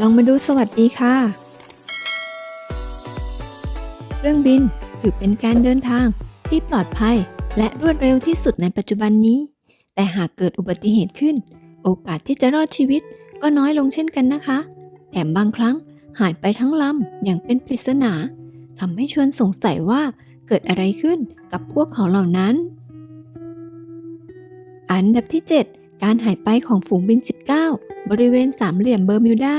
ลองมาดูสวัสดีค่ะ เครื่องบินถือเป็นการเดินทางที่ปลอดภัยและรวดเร็วที่สุดในปัจจุบันนี้ แต่หากเกิดอุบัติเหตุขึ้น โอกาสที่จะรอดชีวิตก็น้อยลงเช่นกันนะคะ แถมบางครั้งหายไปทั้งลำอย่างเป็นปริศนาทำให้ชวนสงสัยว่าเกิดอะไรขึ้นกับพวกเขาเหล่านั้น อันดับที่ 7 การหายไปของฝูงบิน 19 บริเวณสามเหลี่ยมเบอร์มิวดา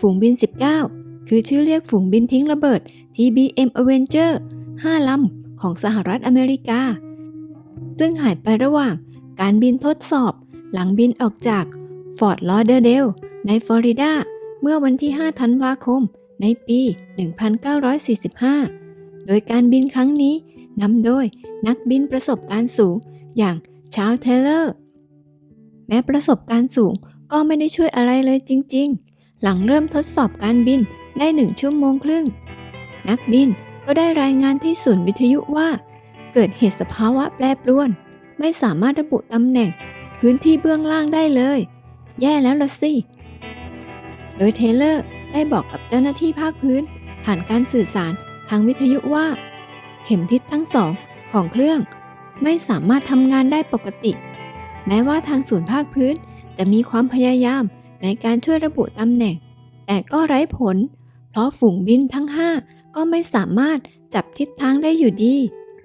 ฝูงบิน 19 คือชื่อเรียกฝูงบินทิ้งระเบิด TBM Avenger 5 ลำของสหรัฐอเมริกา ซึ่งหายไประหว่างการบินทดสอบหลังบินออกจากฟอร์ l ลอเดอร์เดลในฟลอริดา เมื่อวันที่ 5 ธันวาคม ในปี 1945 โดยการบินครั้งนี้นำโดยนักบินประสบการณ์สูงอย่างชาร์ลเทเลอร์ แม้ประสบการณ์สูงก็ไม่ได้ช่วยอะไรเลยจริงๆ หลังเริ่มทดสอบการบินได้หนึ่งชั่วโมงครึ่ง นักบินก็ได้รายงานที่ศูนย์วิทยุว่า เกิดเหตุสภาวะแปรปรวน ไม่สามารถระบุตำแหน่ง พื้นที่เบื้องล่างได้เลย แย่แล้วละสิ โดยเทเลอร์ได้บอกกับเจ้าหน้าที่ภาคพื้น ผ่านการสื่อสารทางวิทยุว่า เข็มทิศทั้งสองของเครื่อง ไม่สามารถทำงานได้ปกติ แม้ว่าทางศูนย์ภาคพื้นจะมีความพยายาม ในการช่วยระบุตำแหน่ง แต่ก็ไร้ผล เพราะฝูงบินทั้ง 5 ก็ไม่สามารถจับทิศทางได้อยู่ดี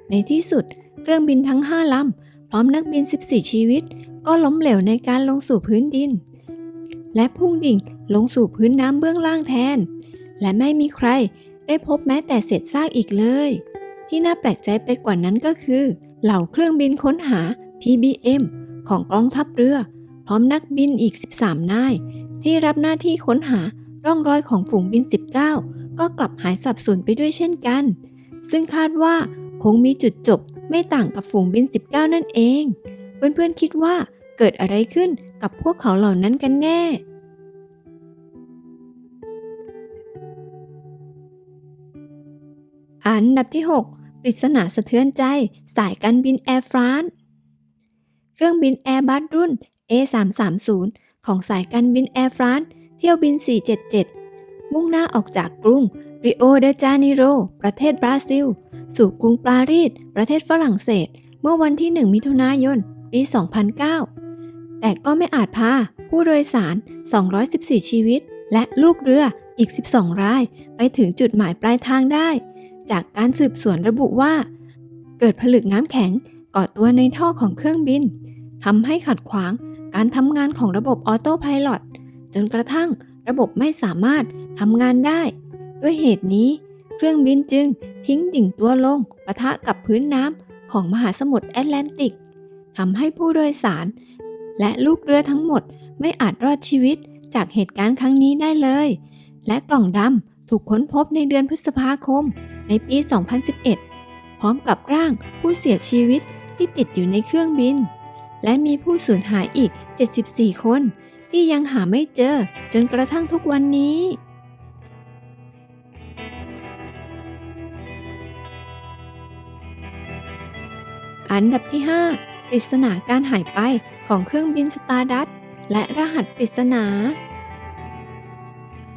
ในที่สุดเครื่องบินทั้ง 5ลำพร้อมนักบิน 14 ชีวิต ก็ล้มเหลวในการลงสู่พื้นดิน และพุ่งดิ่งลงสู่พื้นน้ำเบื้องล่างแทน และไม่มีใครได้พบแม้แต่เศษซากอีกเลย ที่น่าแปลกใจไปกว่านั้นก็คือ เหล่าเครื่องบินค้นหา PBM ของกองทัพเรือ พร้อมนักบินอีก 13 นาย ที่รับหน้าที่ค้นหาร่องรอยของฝูงบิน 19 ก็กลับหายสับสนไปด้วยเช่นกัน ซึ่งคาดว่าคงมีจุดจบไม่ต่างกับฝูงบิน 19 นั่นเอง เพื่อนๆคิดว่าเกิดอะไรขึ้นกับพวกเขาเหล่านั้นกันแน่อันดับที่ 6 ปริศนาสะเทือนใจ สายการบินแอร์ฟรานซ์ เครื่องบินแอร์บัสรุ่น A330 ของสายการบินแอร์ฟรานซ์เที่ยวบิน 477 มุ่งหน้าออกจากกรุงริโอเดจานิโร ประเทศบราซิล สู่กรุงปารีส ประเทศฝรั่งเศส เมื่อวันที่ 1 มิถุนายน ปี 2009 แต่ก็ไม่อาจพาผู้โดยสาร 214 ชีวิต และลูกเรืออีก 12 ราย ไปถึงจุดหมายปลายทางได้ จากการสืบสวนระบุว่า เกิดผลึกน้ำแข็งก่อตัวในท่อของเครื่องบินทำให้ขัดขวาง การทำงานของระบบออโต้พายโจนกระทั่งระบบไม่สามารถทำงานได้ ด้วยเหตุนี้ เครื่องบินจึงทิ้งดิ่งตัวลงปะทะกับพื้นน้ำของมหาสมุทรแอตแลนติกทำให้ผู้โดยสาร และลูกเรือทั้งหมดไม่อาจรอดชีวิตจากเหตุการณ์ครั้งนี้ได้เลย และกล่องดำถูกค้นพบในเดือนพฤษภาคม ในปี 2011 พร้อมกับร่างผู้เสียชีวิตที่ติดอยู่ในเครื่องบิน และมีผู้สูญหายอีก 74 คน ที่ยังหาไม่เจอจนกระทั่งทุกวันนี้อันดับที่ 5 ปริศนาการหายไปของเครื่องบินสตาร์ดัตและรหัสปริศนา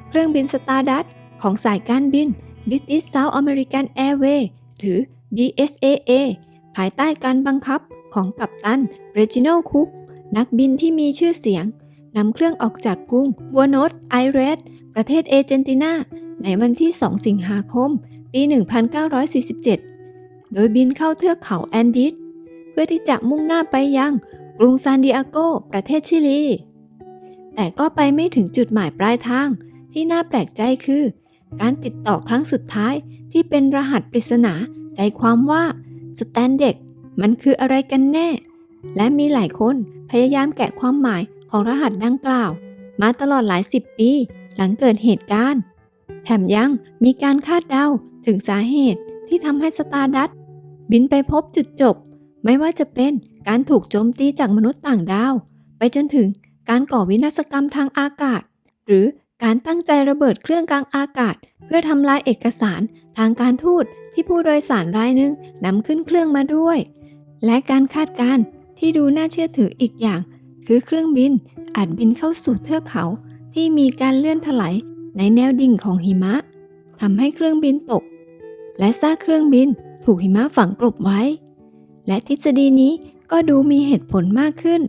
เครื่องบินสตาร์ดัตของสายการบิน British South American Airways หรือ BSAA ภายใต้การบังคับ ของกัปตันเรจิโนคุก นักบินที่มีชื่อเสียง นำเครื่องออกจากกรุงบัวโนสไอเรส ประเทศเอเจนตินา ในวันที่ 2 สิงหาคม ปี 1947 โดยบินเข้าเทือกเขาแอนดิส เพื่อที่จะมุ่งหน้าไปยังกรุงซานดิอาโก ประเทศชิลี แต่ก็ไปไม่ถึงจุดหมายปลายทาง ที่น่าแปลกใจคือ การติดต่อครั้งสุดท้ายที่เป็นรหัสปริศนาใจความว่าสแตนเด็ก มันคืออะไรกันแน่ และมีหลายคนพยายามแกะความหมายของรหัสดังกล่าว มาตลอดหลายสิบปีหลังเกิดเหตุการณ์ แถมยังมีการคาดเดาถึงสาเหตุที่ทำให้สตาร์ดัตบินไปพบจุดจบ ไม่ว่าจะเป็นการถูกโจมตีจากมนุษย์ต่างดาว ไปจนถึงการก่อวินาศกรรมทางอากาศ หรือการตั้งใจระเบิดเครื่องกลางอากาศ เพื่อทำลายเอกสารทางการทูตที่ผู้โดยสารรายหนึ่งนำขึ้นเครื่องมาด้วย และการคาดการณ์ที่ดูน่าเชื่อถืออีกอย่าง คือเครื่องบินอาจบินเข้าสู่เทือกเขาที่มีการเลื่อนถลายในแนวดิ่งของหิมะทำให้เครื่องบินตก และซากเครื่องบินถูกหิมะฝังกลบไว้ และทฤษฎีนี้ก็ดูมีเหตุผลมากขึ้น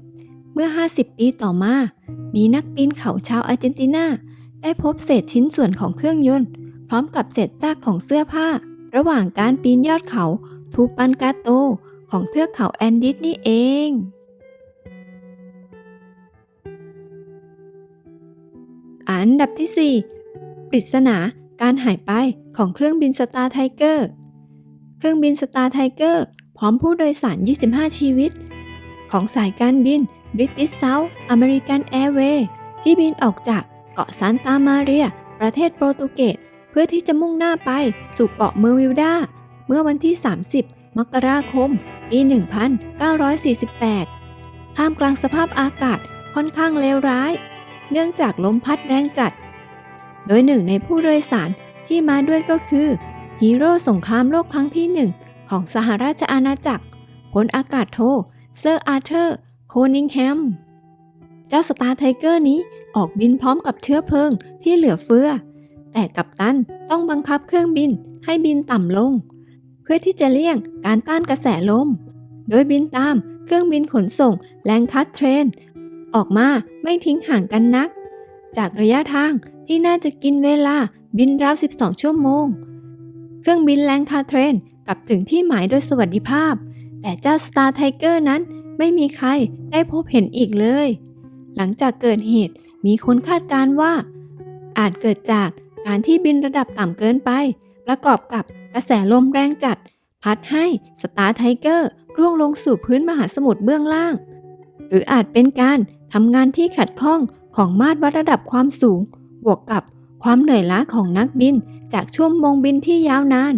เมื่อ 50 ปีต่อมา มีนักปีนเขาชาวอาร์เจนตินา ได้พบเศษชิ้นส่วนของเครื่องยนต์ พร้อมกับเศษซากของเสื้อผ้า ระหว่างการปีนยอดเขาทูปันกาโต ของเทือกเขาแอนดิสนี่เอง อันดับที่ 4 ปริศนาการหายไปของเครื่องบินสตาร์ไทเกอร์ เครื่องบินสตาร์ไทเกอร์พร้อมผู้โดยสาร 25 ชีวิต ของสายการบิน British South American Airways ที่บินออกจากเกาะซานตามาเรีย ประเทศโปรตุเกส เพื่อที่จะมุ่งหน้าไปสู่เกาะเมอร์วิลดา เมื่อวันที่ 30 มกราคม ปี 1948 ท่ามกลางสภาพอากาศค่อนข้างเลวร้าย เนื่องจากลมพัดแรงจัด โดยหนึ่งในผู้โดยสารที่มาด้วยก็คือฮีโร่สงครามโลกครั้งที่หนึ่งของสหราชอาณาจักรพลอากาศโทเซอร์อาร์เธอร์ โคนิงแฮม เจ้าสตาร์ไทเกอร์นี้ออกบินพร้อมกับเชื้อเพลิงที่เหลือเฟือ แต่กัปตันต้องบังคับเครื่องบินให้บินต่ำลง พื่อที่จะเลี่ยงการต้านกระแสลม โดยบินตามเครื่องบินขนส่งแรงคัดเทรน ออกมาไม่ทิ้งห่างกันนัก จากระยะทางที่น่าจะกินเวลาบินราว 12 ชั่วโมง เครื่องบินแรงคาเทรนกลับถึงที่หมายโดยสวัสดิภาพ แต่เจ้าสตาร์ไทเกอร์นั้นไม่มีใครได้พบเห็นอีกเลย หลังจากเกิดเหตุมีคนคาดการว่า อาจเกิดจากการที่บินระดับต่ำเกินไป ประกอบกับกระแสลมแรงจัด พัดให้สตาร์ไทเกอร์ร่วงลงสู่พื้นมหาสมุทรเบื้องล่าง หรืออาจเป็นการทำงานที่ขัดข้องของมาตรวัดระดับความสูง บวกกับความเหนื่อยล้าของนักบิน จากช่วงโมงบินที่ยาวนาน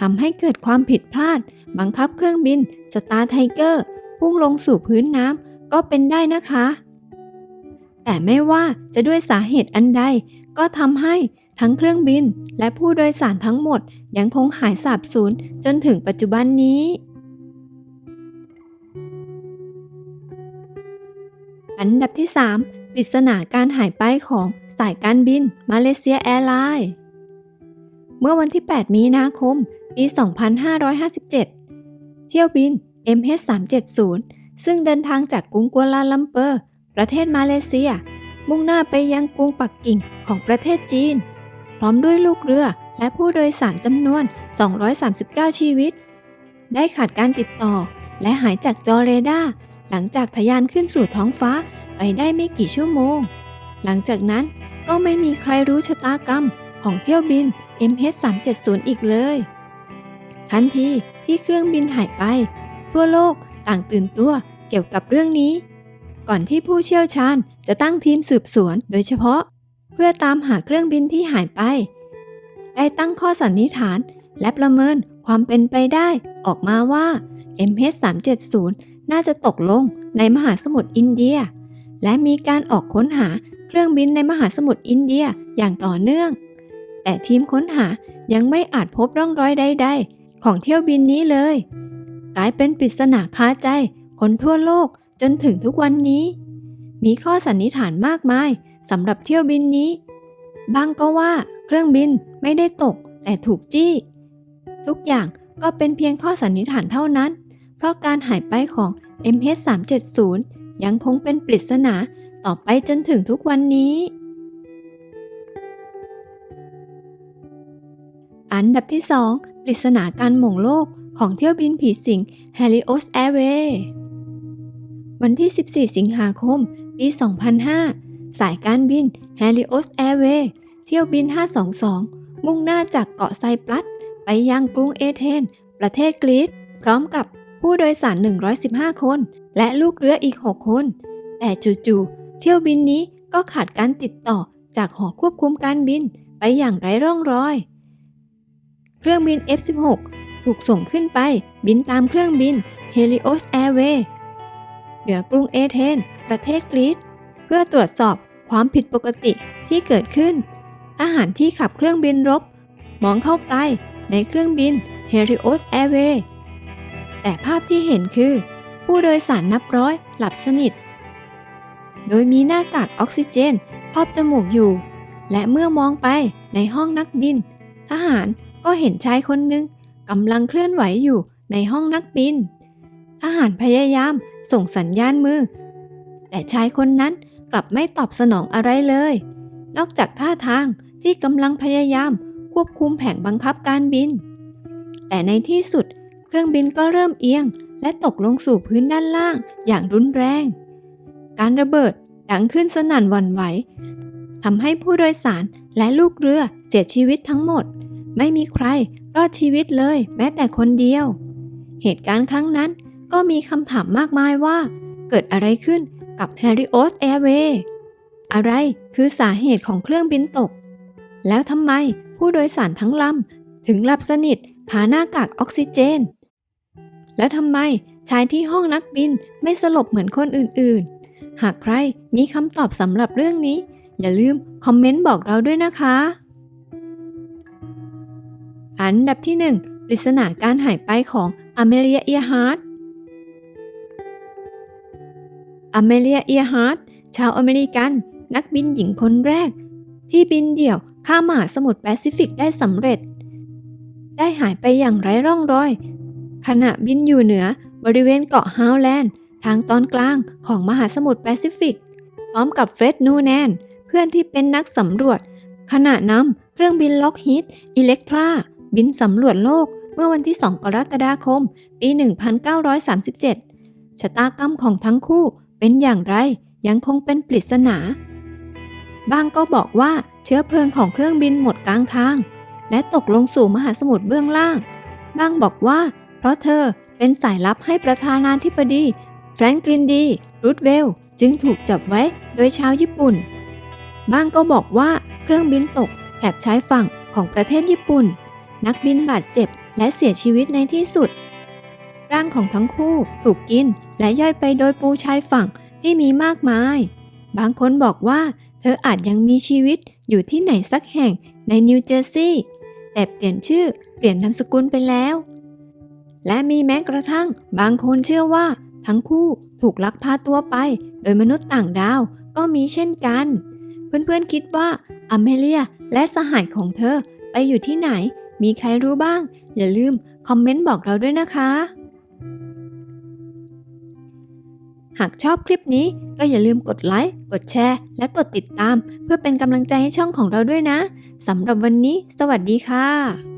ทำให้เกิดความผิดพลาด บังคับเครื่องบินสตาร์ไทเกอร์พุ่งลงสู่พื้นน้ำก็เป็นได้นะคะ แต่ไม่ว่าจะด้วยสาเหตุอันใด ก็ทำให้ทั้งเครื่องบิน และผู้โดยสารทั้งหมดยังคงหายสาบสูญจนถึงปัจจุบันนี้ อันดับที่ 3 ปริศนาการหายไปของสายการบินมาเลเซียแอร์ไลน์ เมื่อวันที่ 8 มีนาคม ปี 2557 เที่ยวบิน MH370 ซึ่งเดินทางจากกรุงกัวลาลัมเปอร์ ประเทศมาเลเซีย มุ่งหน้าไปยังกรุงปักกิ่งของประเทศจีน พร้อมด้วยลูกเรือและผู้โดยสารจำนวน 239 ชีวิต ได้ขาดการติดต่อ และหายจากจอเรดาร์หลังจากทะยานขึ้นสู่ท้องฟ้าไปได้ไม่กี่ชั่วโมง หลังจากนั้นก็ไม่มีใครรู้ชะตากรรมของเที่ยวบิน MH370 อีกเลย ทันทีที่เครื่องบินหายไป ทั่วโลกต่างตื่นตัวเกี่ยวกับเรื่องนี้ ก่อนที่ผู้เชี่ยวชาญจะตั้งทีมสืบสวนโดยเฉพาะ เพื่อตามหาเครื่องบินที่หายไป ได้ตั้งข้อสันนิษฐานและประเมินความเป็นไปได้ออกมาว่า MH370 น่าจะตกลงในมหาสมุทรอินเดีย และมีการออกค้นหาเครื่องบินในมหาสมุทรอินเดียอย่างต่อเนื่อง แต่ทีมค้นหายังไม่อาจพบร่องรอยใด ๆ ของเที่ยวบินนี้เลย กลายเป็นปริศนาคาใจคนทั่วโลกจนถึงทุกวันนี้ มีข้อสันนิษฐานมากมาย สำหรับเที่ยวบินนี้ บางก็ว่าเครื่องบินไม่ได้ตกแต่ถูกจี้ ทุกอย่างก็เป็นเพียงข้อสันนิษฐานเท่านั้น เพราะการหายไปของ MH370 ยังคงเป็นปริศนาต่อไปจนถึงทุกวันนี้ อันดับที่ 2 ปริศนาการหม่งโลกของเที่ยวบินผีสิง Helios Airways วันที่ 14 สิงหาคม ปี 2005 สายการบิน Helios Airways เที่ยวบิน 522 มุ่งหน้าจากเกาะไซปรัส ไปยังกรุงเอเธนประเทศกรีซพร้อมกับผู้โดยสาร 115 คน และลูกเรืออีก 6 คน แต่จู่ๆเที่ยวบินนี้ก็ขาดการติดต่อจากหอควบคุมการบินไปอย่างไร้ร่องรอย เครื่องบิน F-16 ถูกส่งขึ้นไปบินตามเครื่องบิน Helios Airways เหนือกรุงเอเธนประเทศกรีซ พื่อตรวจสอบความผิดปกติที่เกิดขึ้น ทหารที่ขับเครื่องบินรบ มองเข้าไปในเครื่องบิน Helios Airway แต่ภาพที่เห็นคือ ผู้โดยสารนับร้อยหลับสนิท โดยมีหน้ากากออกซิเจนครอบจมูกอยู่ และเมื่อมองไปในห้องนักบิน ทหารก็เห็นชายคนหนึ่งกำลังเคลื่อนไหวอยู่ในห้องนักบิน ทหารพยายามส่งสัญญาณมือ แต่ชายคนนั้น กลับไม่ตอบสนองอะไรเลย นอกจากท่าทางที่กำลังพยายามควบคุมแผงบังคับการบิน แต่ในที่สุดเครื่องบินก็เริ่มเอียง และตกลงสู่พื้นด้านล่างอย่างรุนแรง การระเบิดดังขึ้นสนั่นวันไหวทำให้ผู้โดยสารและลูกเรือเสียชีวิตทั้งหมด ไม่มีใครรอดชีวิตเลยแม้แต่คนเดียว เหตุการณ์ครั้งนั้นก็มีคำถามมากมายว่า เกิดอะไรขึ้น กับ h a r r i o t Airway อะไรคือสาเหตุของเครื่องบินตก แล้วทำไมผู้โดยสารทั้งลำถึงหลับสนิทขาหน้ากากออกซิเจน และทำไมชายที่ห้องนักบินไม่สลบเหมือนคนอื่นๆ หากใครมีคำตอบสำหรับเรื่องนี้ อย่าลืมคอมเมนต์บอกเราด้วยนะคะ อันดับที่ 1 ปริศนาการหายไปของอเมเลียเอียฮาร์ด อเมเลียเอียฮาร์ดชาวอเมริกัน นักบินหญิงคนแรก ที่บินเดี่ยวข้ามมหาสมุทรแปซิฟิกได้สำเร็จ ได้หายไปอย่างไร้ร่องรอย ขณะบินอยู่เหนือบริเวณเกาะฮาวแลนด์ทางตอนกลางของมหาสมุทรแปซิฟิก พร้อมกับเฟร็ดนูแนน เพื่อนที่เป็นนักสำรวจ ขณะนำเครื่องบินล็อกฮีดอิเล็กทราบินสำรวจโลกเมื่อวันที่ 2 กรกฎาคม ปี 1937 ชะตากรรมของทั้งคู่ เป็นอย่างไรยังคงเป็นปริศนา บางก็บอกว่าเชื้อเพลิงของเครื่องบินหมดกลางทาง และตกลงสู่มหาสมุทรเบื้องล่าง บางบอกว่า เพราะเธอเป็นสายลับให้ประธานาธิบดีแฟรงกลินดีรูทเวลจึงถูกจับไว้โดยชาวญี่ปุ่น บางก็บอกว่าเครื่องบินตกแถบชายฝั่งของประเทศญี่ปุ่น นักบินบาดเจ็บและเสียชีวิตในที่สุด ร่างของทั้งคู่ถูกกินและย่อยไปโดยปูชายฝั่งที่มีมากมาย บางคนบอกว่า เธออาจยังมีชีวิตอยู่ที่ไหนสักแห่งในนิวเจอร์ซีย์แต่เปลี่ยนชื่อเปลี่ยนนามสกุลไปแล้ว และมีแม้กระทั่งบางคนเชื่อว่า ทั้งคู่ถูกลักพาตัวไป โดยมนุษย์ต่างดาวก็มีเช่นกัน เพื่อนๆคิดว่าอเมเลียและสหายของเธอไปอยู่ที่ไหน มีใครรู้บ้าง อย่าลืมคอมเมนต์บอกเราด้วยนะคะ หากชอบคลิปนี้ก็อย่าลืมกดไลค์กดแชร์ และกดติดตาม เพื่อเป็นกำลังใจให้ช่องของเราด้วยนะสำหรับวันนี้ สวัสดีค่ะ